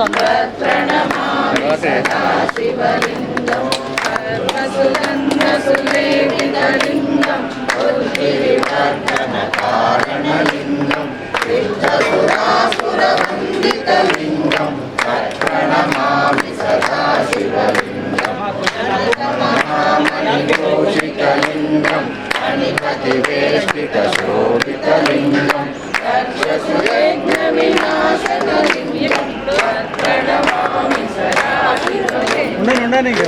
సదాశివం లింగం ప్రణమామి సదా శివలింగం మణికోషికలింగం మణిపతివేష్టిత శోభితలింగం రక్షసుయజ్ఞ వినాశకలింగం ఉండండి ఉండండి ఇక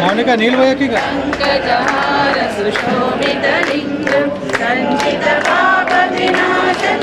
మౌనిక నీళ్ళు పోయాక ఇక సుశోభిత లింగం సంచిత పాప వినాశన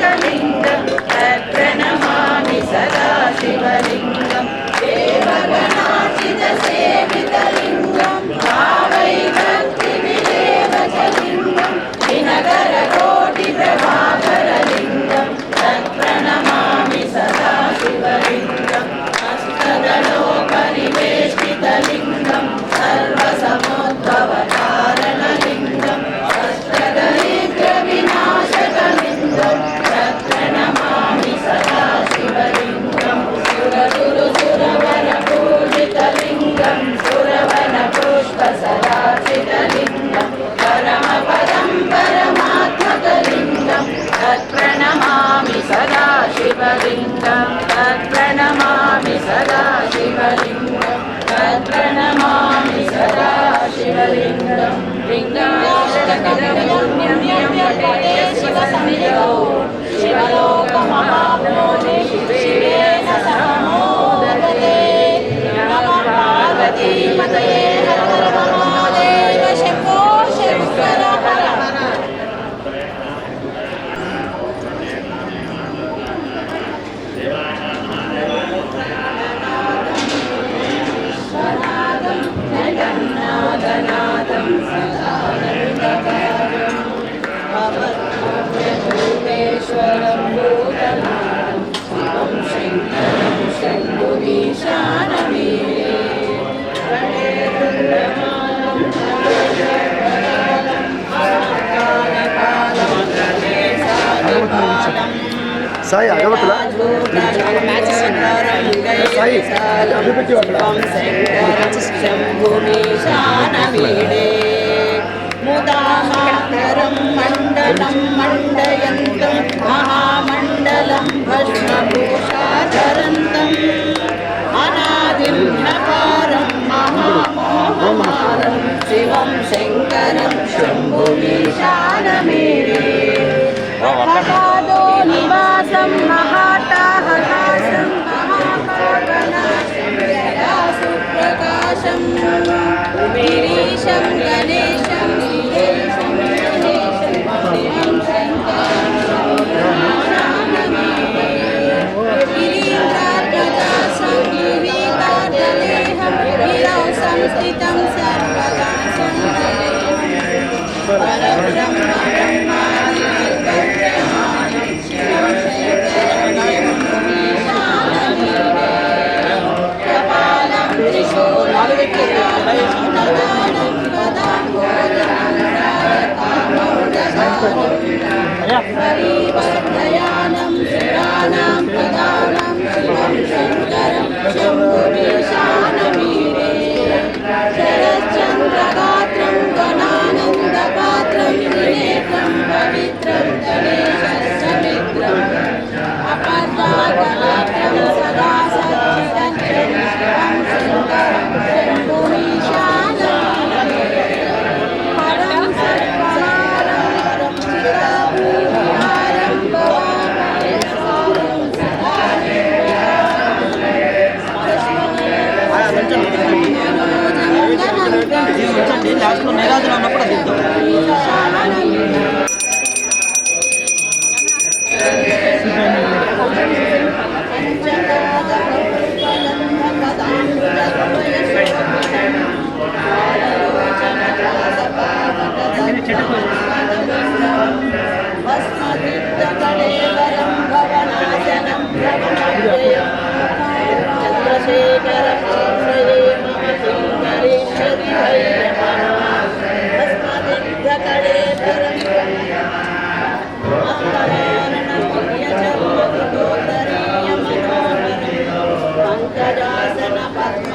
sa Mindanao. సాయి అగవతుల సాయి అభిపెట్టి ముదామాకరం మండలం మండయంతం మహామండలం భస్మభూషాచరంతం. అనాదిం హ్యపారం మహామోహమారం శివం శంకరం శంభుమీషా Sanskritam Sarvada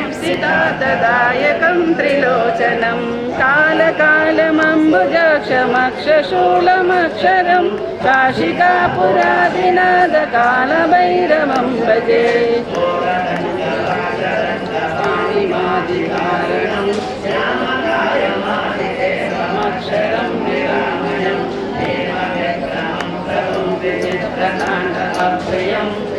మర్చిపోతాను నీలకంఠమిప్సితాతదాయకం త్రిలోచనం కాలకాలమంబుజాక్షమక్షశూలమక్షరం కాశికాపురాదినాద కాలభైరవం భజే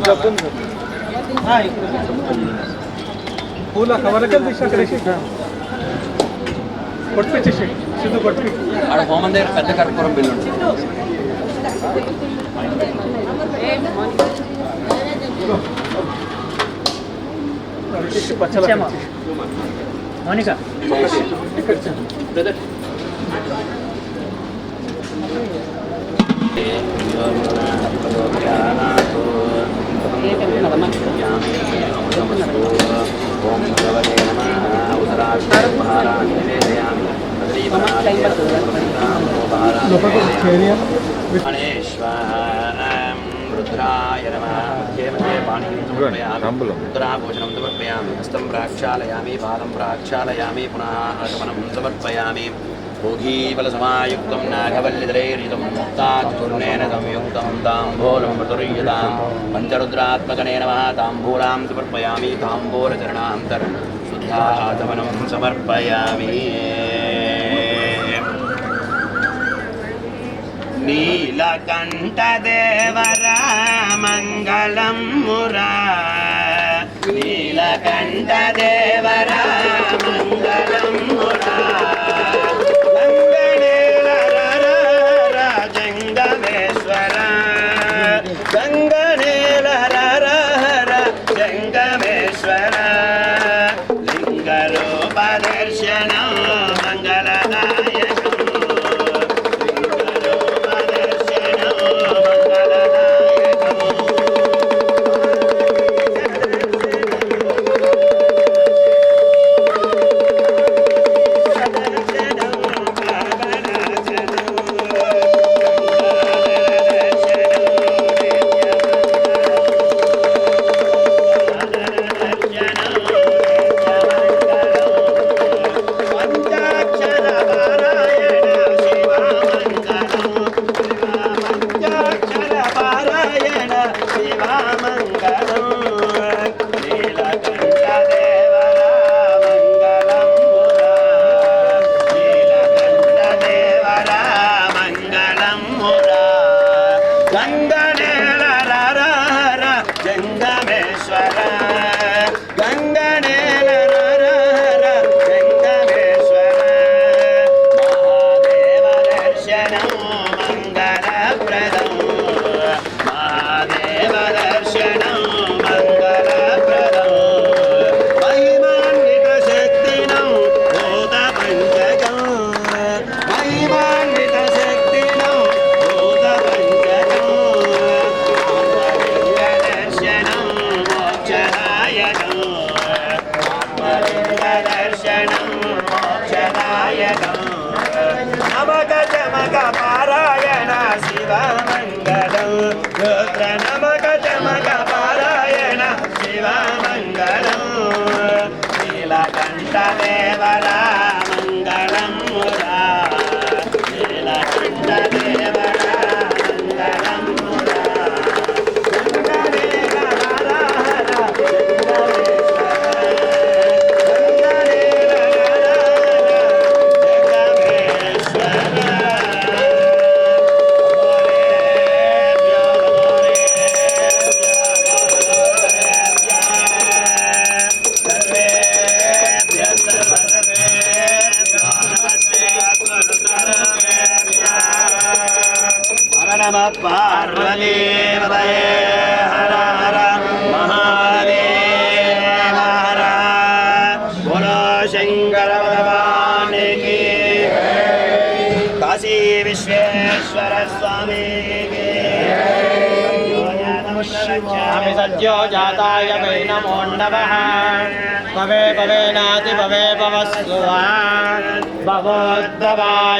జబ్బు ఉంది పూల కవర్కెళ్ళి తీసి అక్కడ వేసి కొట్టిపించేసి సిద్ధు కొట్టి ఆడ హోమం దగ్గర పెద్ద కర్పూరం బిల్లు మౌనిక. ఓం భగవతే ఉత్తరాభోజనం సమర్పయామి హస్తం ప్రాక్షాళయామి పాదం ప్రాక్షాళయామి పునః ఆగమనం సమర్పయామి भूगीफलसमायुक्तं नागवल्लिदलैर्युतं मुक्ताचूर्णेन संयुक्तं ताम्बूलमृतुर्युतां पञ्चरुद्रात्मकने नमः ताम्बूलां समर्पयामि ताम्बूलचरणान्तरं शुद्धातमनं समर्पयामि नीलकण्ठदेवरामङ्गलं मुरा नीलकण्ठदेवरा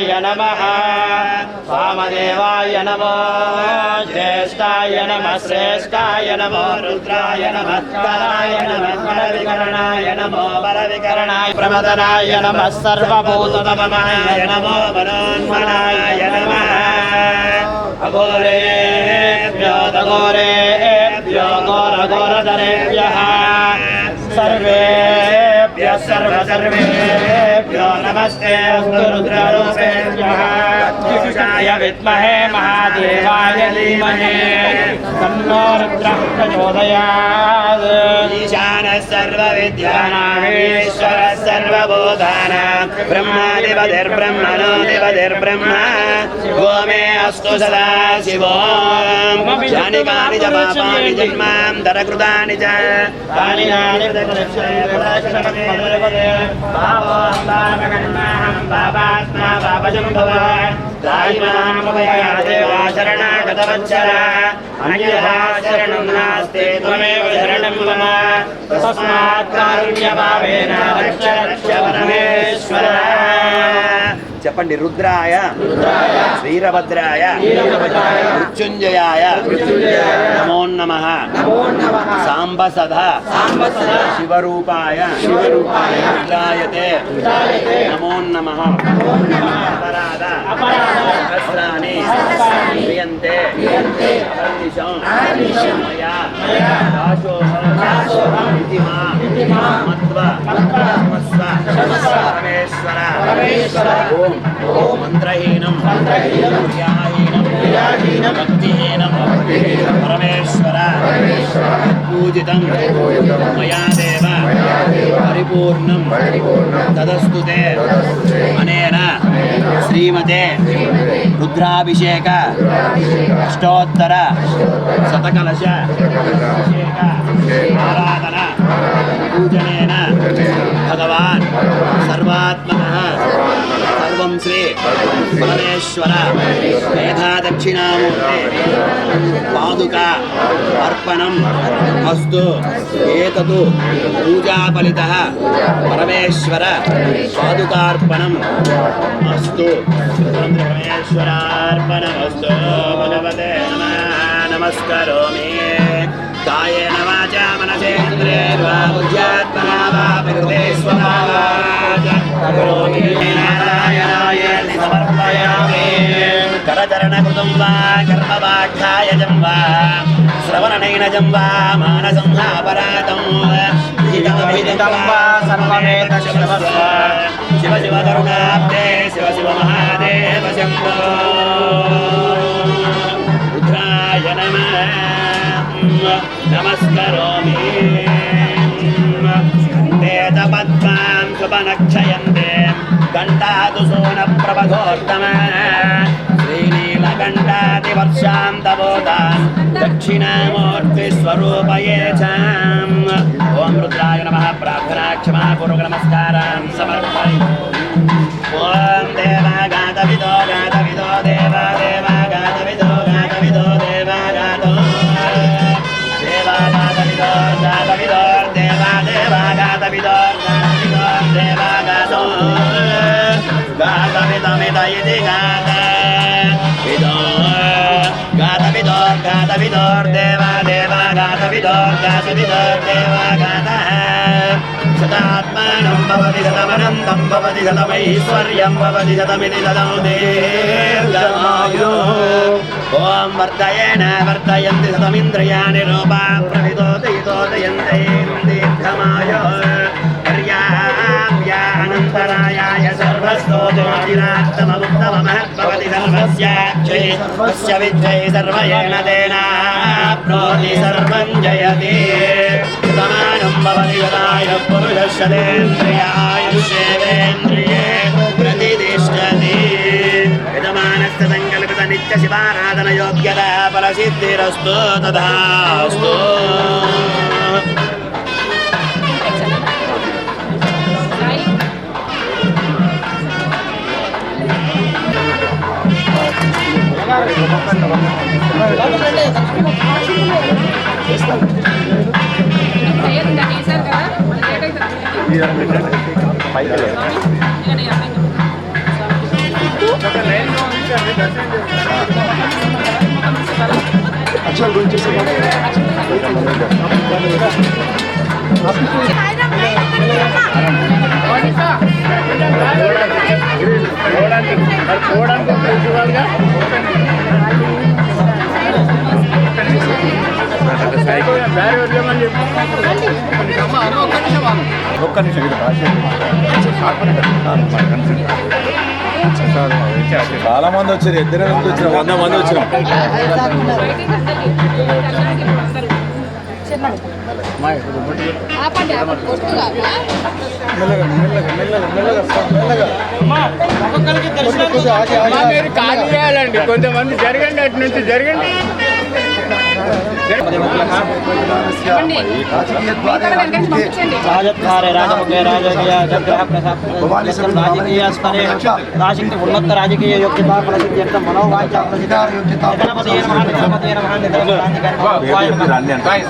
ज्येष्ठाय नमः वामदेवाय नमो ज्येष्ठाय नमः श्रेष्ठाय नमो रुद्राय नमः कराय नमः बलविकरणाय नमो बलविकरणाय प्रमदनाय नमः सर्वभूतममाय नमो मनोन्मनाय नमः अघोरेभ्यो दघोरेभ्यो घोरघोरधरेभ्यः सर्वेभ्यः सर्वसर्वे नमस्ते रुद्ररूपे शिशुषाय महादेवाय धीमहे तन्नो रुद्रः प्रचोदयात् ईशानः सर्वविद्यानामेश्वरः सर्वबोधानां ब्रह्मादिपतिर्ब्रह्मणो दिपतिर्ब्रह्म गो मे अस्तु सदा शिवो। जानिकानि च पापानि जन्मां च। శరణాగతమగన్నాహం పాపాత్మా పాపజంభవ శరణాగతవత్సర అన్యథా శరణం నాస్తి త్వమేవ శరణం మమ తస్మాత్ కారుణ్యభావేన రక్ష రక్ష చెప్పండి రుద్రాయ వీరభద్రాయ మృత్యుంజయాయ నమో నమ సాంబ సదా శివరూపాయ రుద్రాయతే నమో నమ అపరాధ సహస్రాణి క్రియంతే అహర్నిశం మయా దాసోహం ఇతి మా మత్వ క్షమస్వ పరమేశ్వర ఓం మంత్రహీనం. క్రియాహీనం. భక్తిహీనం. పరమేశ్వర. పూజితం. మయా దేవ. పరిపూర్ణం. తదస్తు అనేన. శ్రీమతే. రుద్రాభిషేక. అష్టోత్తర. శతకలశ. దక్షిణామూర్తి పాదుక అర్పణం అస్తు. ఏతతు పూజాఫలిత పరమేశ్వర పాదుకార్పణం అస్తు. పరమేశ్వరార్పణమస్తు. భగవతే నమ. నమస్కరోమి. కాయేన వాచా మనసేంద్రేర్వా బుద్ధ్యాత్మనా వా ప్రకృతే స్వభావాత్ కరోమి నారాయణాయ సమర్పయామి కరచరణకృతం వా కర్మవాక్షాయజం వా శ్రవణనైనజం వా మానసం అపరాధం విదితం వా సర్వమేతక్షమస్వ. శివ శివ కరుణాబ్దే శివ శివ మహాదేవ శంభో నమస్కరోమి వేద పద్మాం సుపనక్షయంతే కంఠాదు సోన ప్రభగోత్తమ శ్రీనీలకంఠాది వర్షాంతబోధాన్ దక్షిణామూర్తి స్వరూపయే చాం ఓం రుద్రాయ నమః ప్రార్థనా క్షమా పూర్వక నమస్కారాన్ సమర్పయ ఓం దేవాగాతవిదో గాతవిదో gata vidor deva deva gata vidor gata vidor deva gata सदात्मानं भवति सदमनन्दं भवति सदमैश्वर्यं भवति सदमिति सदं दीर्घमायो ॐ वर्धयेन वर्धयन्ति सदमिन्द्रियाणि रूपा प्रविदोदयितोदयन्ते दीर्घमायो सर्वस्तोतिरात्तममुत्तममहद्भवति सर्वस्याक्षे तस्य विद्यै सर्वयेण तेनाप्नोति सर्वं जयति समानं भवति यदाय पुरुषशतेन्द्रियायुष्येवेन्द्रिये प्रतिष्ठति यजमानस्य सङ्कल्पित नित्यशिवाराधनयोग्यता फलसिद्धिरस्तु तथास्तु అక్షరాల గురించి ఒక్క నిమిషం ఇది చాలా మంది వచ్చారు ఇద్దరే వచ్చారు. వంద మంది వచ్చారు. కొంతమంది జరగండి అటు నుంచి జరగండి. రాజద్వారే రాజముఖే రాజకీయ రాజకీయ స్తరే రాశక్తి ఉన్నత రాజకీయ యోగ్యత ఫలసిద్ధ్యర్థం మనోవాంఛ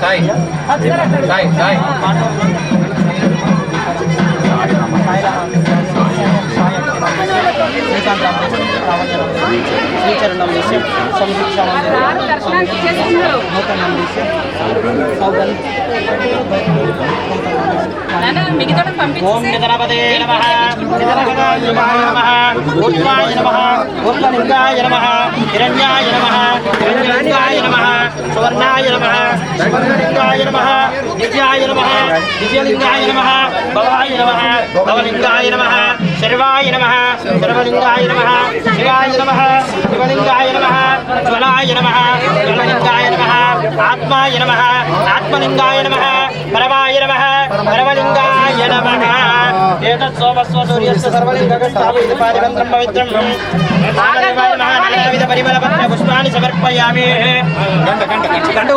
సాయి సాయి సాయి సాయి శ్రీచరణం విషయం సంశిక్షణ రారు దర్శనానికి చేస్తున్నారు ఓం నిధనపదే నమః నిధనపదాయ నమః ఊర్ధ్వాయ నమః ఊర్ధ్వలింగాయ నమః హిరణ్యాయ నమ హిరణ్యలింగాయ నమ సువర్ణాయ నమ సువర్ణలింగాయ నమ నిత్యాయ నమ నిత్యలింగాయ నమ భవాయ నమ భవలింగాయ నమ శర్వాయ నమ సర్వలింగాయ నమ శివాయ నమ శివలింగాయ నమ జ్వలాయ నమ జ్వలలింగాయ నమ ఆత్మాయ నమ ఆత్మలింగాయ నమ పరమాయ నమ పరమలింగాయ నమ. ఏతత్ సోమస్వ సూర్యస్య సర్వలింగగస్తాపి పాదిమంత్రం పవిత్రం నానావిధాయ నమః నానావిధ పుష్పాన్ని సమర్పయామి గంట గంట గంట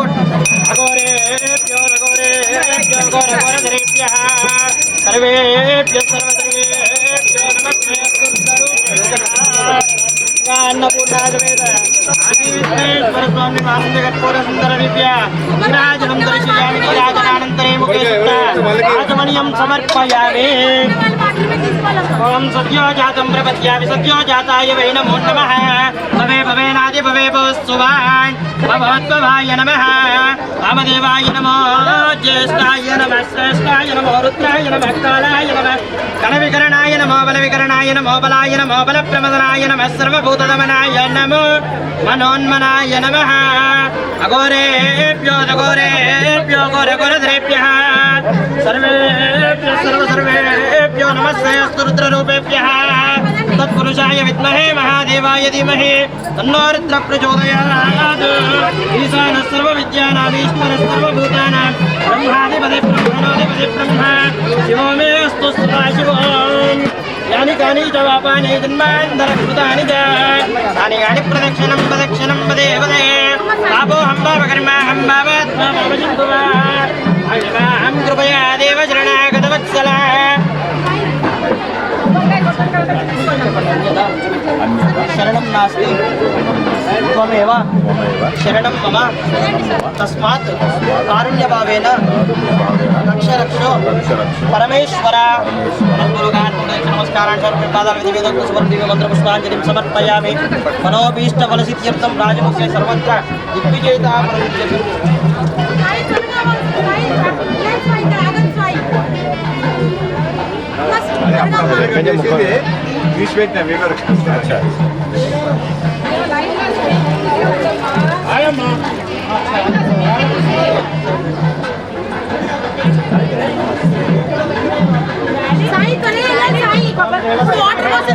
అన్నపూర్ణాగవేద ఆదివిశ్వేశ్వర స్వామి ఆనందకర్పూర దర్శయామి ముఖే సమర్పయామి ओम सत्यो जातम प्रपत्या सत्यो जाताय वै नमो। नमः भवे भवेनादि भवे भवत्वभाय नमः। वामदेवाय नमो, ज्येष्ठाय नमः, श्रेष्ठाय नमो, रुद्राय नमः, कालाय नमः, कणविकरणाय नमो, बलविकरणाय नमो, बलाय नमो, बलप्रमदनाय नमः, सर्वभूतदमनाय नमो, मनोन्मनाय नमः। अघोरेभ्यो, नघोरेभ्यो घोरघोरधरेभ्यः सर्वेभ्यः, सर्वसर्वे सर्वसर्वेभ्यो नमस्ते अस्तु रुद्ररूपेभ्यः तत्पुरुषाय विद्महे महादेवाय धीमहि। तन्नो रुद्र प्रचोदयात् ईशानः सर्वविद्यानामीश्वरः, सर्वभूतानां ब्रह्माधिपति ब्रह्मणोऽधिपति ब्रह्मा। शिवो मे अस्तु सदा यानि कानि च वापानि जन्मान्तरकृतानि च। तानि यानि प्रदक्षिणं प्रदक्षिणं पापोऽहं पापकर्माहं पापात्मा कृपया देव శరణం నాస్తి. త్వమేవ. శరణం మమ. తస్మాత్ కారుణ్యభావేన. రక్షరక్షో. పరమేశ్వర. నమస్కారాన్ని సమర్పయామి. మనోభీష్ట ఫలసిద్ధ్యర్థం రాజముఖ్య సర్వత్ర దిగ్విజేత సాయి కొనే వెళ్ళాలి సాయి ఇప్పుడు వాటర్ కోసం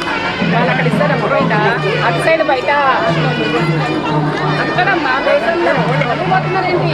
వాళ్ళు అక్కడ ఇస్తారమ్మా బయట. అటు సైడ్ బయట. అక్కడమ్మా బయటలో పోతున్నారేంటి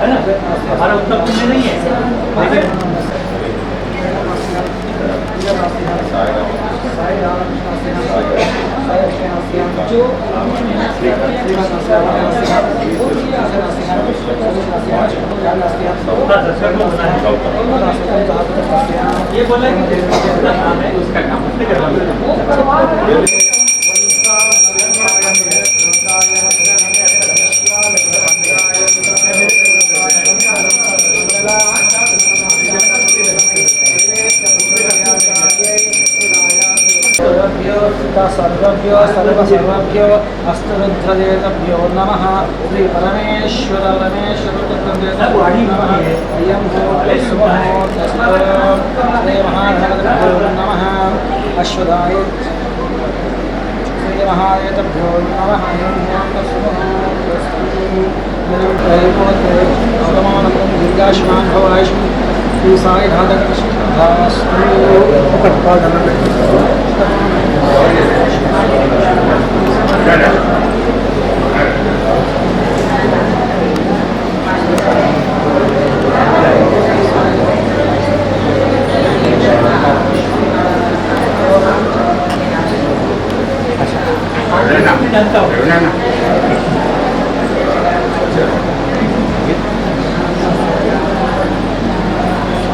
है ना? हमारा उतना पुण्य नहीं है। ये बोला कि जिसका काम है, उसका काम उसने सर्वभ्यो सर्वसर्वभ्यो अस्तरुद्रदेतभ्यो नमः। श्री परमेश्वर परमेश्वरतत्वदेतभ्यो नमः। अश्वदाय श्रीमहादेतभ्यो नमः। भगवानन्दं दीर्घाश्वान् भवायुष् श्रीसायघातकृष्णधास्तु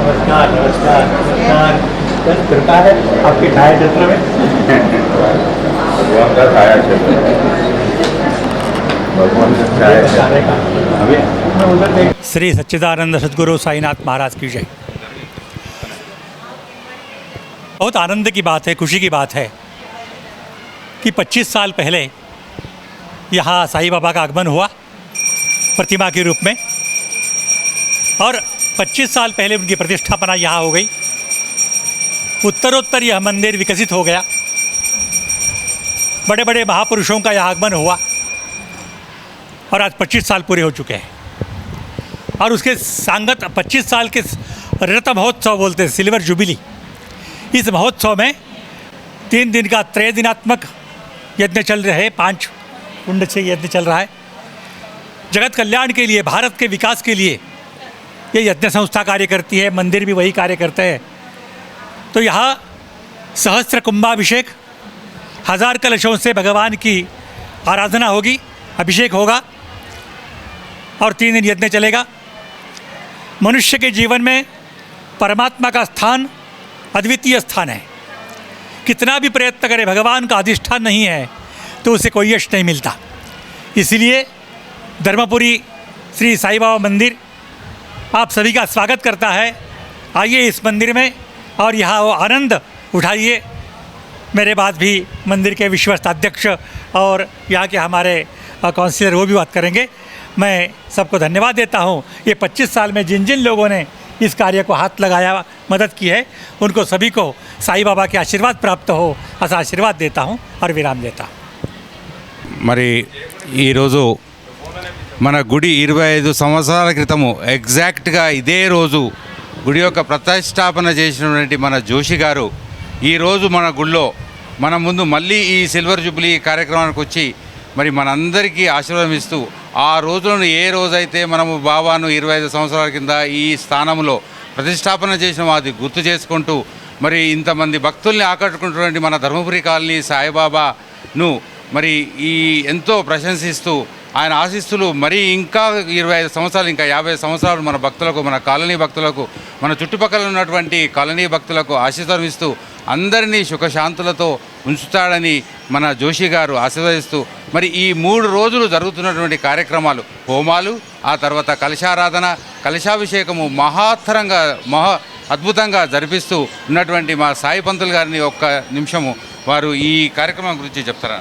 नमस्कार नमस्कार नमस्कार। कृपा है आपके छाया क्षेत्र में। भगवान का छाया भगवान का छाया श्री सच्चिदानंद सदगुरु साईनाथ महाराज की जय। बहुत आनंद की बात है, खुशी की बात है कि 25 साल पहले यहाँ साईं बाबा का आगमन हुआ प्रतिमा के रूप में और 25 साल पहले उनकी प्रतिष्ठापना यहाँ हो गई। उत्तरोत्तर यह मंदिर विकसित हो गया। बड़े बड़े महापुरुषों का यह आगमन हुआ और आज 25 साल पूरे हो चुके हैं। और उसके सांगत 25 साल के रत महोत्सव बोलते हैं, सिल्वर जुबिली। इस महोत्सव में तीन दिन का त्रय दिनात्मक यज्ञ चल रहे, पाँच कुंड से यज्ञ चल रहा है। जगत कल्याण के लिए, भारत के विकास के लिए ये यज्ञ संस्था कार्य करती है, मंदिर भी वही कार्य करते हैं। तो यहाँ सहस्त्र कुंभाभिषेक हज़ार कलशों से भगवान की आराधना होगी, अभिषेक होगा और तीन दिन यज्ञ चलेगा। मनुष्य के जीवन में परमात्मा का स्थान अद्वितीय स्थान है। कितना भी प्रयत्न करे, भगवान का अधिष्ठान नहीं है तो उसे कोई यश नहीं मिलता। इसलिए धर्मपुरी श्री साई बाबा मंदिर आप सभी का स्वागत करता है। आइए इस मंदिर में और यहाँ वो आनंद उठाइए। मेरे बाद भी मंदिर के विश्वस्त अध्यक्ष और यहाँ के हमारे अ, काउंसिलर वो भी बात करेंगे मैं सबको धन्यवाद देता हूँ ये 25 साल में जिन जिन लोगों ने इस कार्य को हाथ लगाया मदद की है उनको सभी को साईं बाबा के आशीर्वाद प्राप्त हो ऐसा आशीर्वाद देता हूँ और विराम देता हूँ మరి ఈరోజు మన గుడి ఇరవై ఐదు సంవత్సరాల క్రితము ఎగ్జాక్ట్గా ఇదే రోజు గుడి యొక్క ప్రతిష్టాపన చేసినటువంటి మన జోషి గారు ఈరోజు మన గుడిలో మన ముందు మళ్ళీ ఈ సిల్వర్ జూబ్లీ కార్యక్రమానికి వచ్చి మరి మనందరికీ ఆశీర్వాదం ఇస్తూ ఆ రోజులను ఏ రోజైతే మనము బాబాను ఇరవై ఐదు సంవత్సరాల కింద ఈ స్థానంలో ప్రతిష్టాపన చేసిన అది గుర్తు చేసుకుంటూ మరి ఇంతమంది భక్తుల్ని ఆకట్టుకుంటున్నటువంటి మన ధర్మపురి కాలనీ సాయిబాబాను మరి ఈ ఎంతో ప్రశంసిస్తూ ఆయన ఆశీస్సులు మరి ఇంకా ఇరవై ఐదు సంవత్సరాలు ఇంకా యాభై సంవత్సరాలు మన భక్తులకు మన కాలనీ భక్తులకు మన చుట్టుపక్కల ఉన్నటువంటి కాలనీ భక్తులకు ఆశీర్వదిస్తూ అందరినీ సుఖశాంతులతో ఉంచుతాడని మన జోషి గారు ఆశీర్వదిస్తూ మరి ఈ మూడు రోజులు జరుగుతున్నటువంటి కార్యక్రమాలు హోమాలు ఆ తర్వాత కలశారాధన కలశాభిషేకము మహాత్తరంగా మహా అద్భుతంగా జరిపిస్తూ ఉన్నటువంటి మా సాయి పంతులు గారిని ఒక్క నిమిషము వారు ఈ కార్యక్రమం గురించి చెప్తారా?